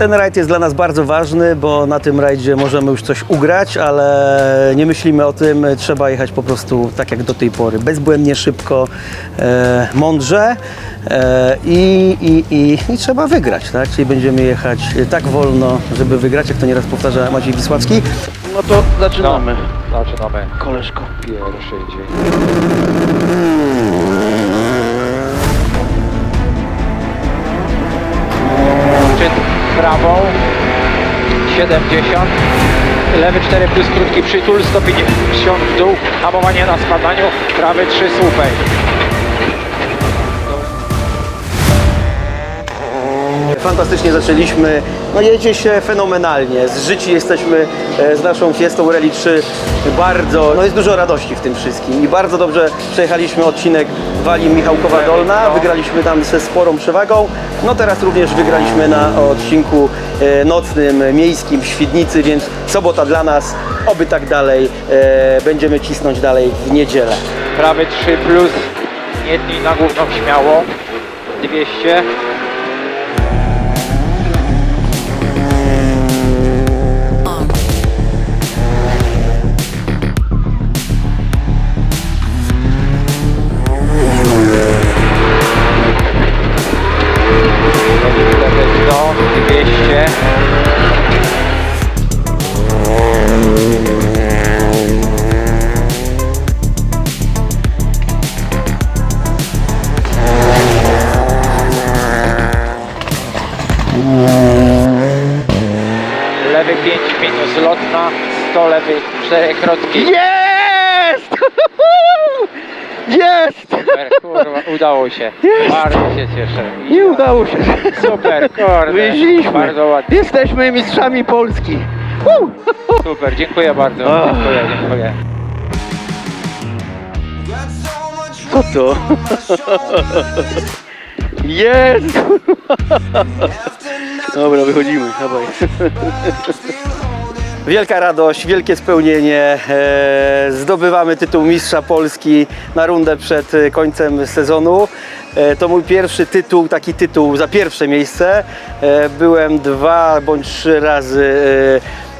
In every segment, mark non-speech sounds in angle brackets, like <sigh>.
Ten rajd jest dla nas bardzo ważny, bo na tym rajdzie możemy już coś ugrać, ale nie myślimy o tym. Trzeba jechać po prostu tak jak do tej pory. Bezbłędnie, szybko, e, mądrze e, i, i, i, i trzeba wygrać. Tak? Czyli będziemy jechać tak wolno, żeby wygrać, jak to nieraz powtarza Maciej Wisławski. No to zaczynamy. Zaczynamy. Koleżko. Pierwszy dzień. Prawą 70 lewy 4 plus krótki przytul 150 w dół. Hamowanie na spadaniu. Prawy 3 słupek Fantastycznie zaczęliśmy. No jedzie się fenomenalnie. Zżyci jesteśmy e, z naszą Fiestą Rally 3 bardzo. No jest dużo radości w tym wszystkim i bardzo dobrze przejechaliśmy odcinek Wali Michałkowa Dolna. Wygraliśmy tam ze sporą przewagą. No teraz również wygraliśmy na odcinku e, nocnym, miejskim w Świdnicy, więc sobota dla nas. Oby tak dalej. E, Będziemy cisnąć dalej w niedzielę. prawy 3 plus tnij na główną śmiało 200 Lewy 5 minus lotna, 100 lewy 4 krotki. Jest! <laughs> Jest! Super, kurwa, udało się. Bardzo się cieszę. Nie udało się. Super, kurde. Wyjeździliśmy. Bardzo ładnie. Jesteśmy mistrzami Polski. Super, dziękuję bardzo. Ach. Dziękuję, dziękuję. Co to? <laughs> Jest! <laughs> Dobra, wychodzimy, dawaj. Wielka radość, wielkie spełnienie. E, zdobywamy tytuł mistrza Polski na rundę przed końcem sezonu. E, to mój pierwszy tytuł, taki tytuł za pierwsze miejsce. E, byłem dwa bądź trzy razy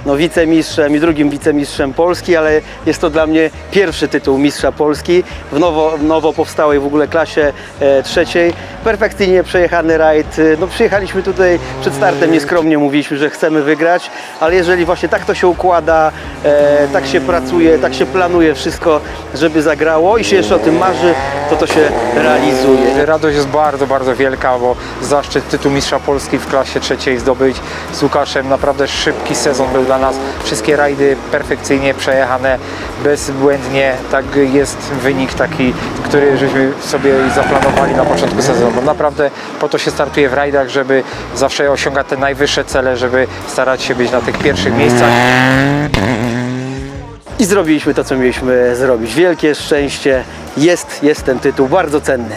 no, wicemistrzem i drugim wicemistrzem Polski, ale jest to dla mnie pierwszy tytuł mistrza Polski w nowo, nowo powstałej w ogóle klasie e, trzeciej. Perfekcyjnie przejechany rajd. E, No, przyjechaliśmy tutaj przed startem, nieskromnie mówiliśmy, że chcemy wygrać, ale jeżeli właśnie tak to się układa, e, tak się pracuje, tak się planuje wszystko, żeby zagrało i się jeszcze o tym marzy, to to się realizuje. Radość jest bardzo, bardzo wielka, bo zaszczyt tytuł mistrza Polski w klasie trzeciej zdobyć z Łukaszem. Naprawdę szybki sezon był dla nas. Wszystkie rajdy perfekcyjnie przejechane, bezbłędnie. Tak jest wynik taki, który żeśmy sobie zaplanowali na początku sezonu. Naprawdę po to się startuje w rajdach, żeby zawsze osiągać te najwyższe cele, żeby starać się być na tych pierwszych miejscach. I zrobiliśmy to, co mieliśmy zrobić. Wielkie szczęście. Jest, jest ten tytuł bardzo cenny.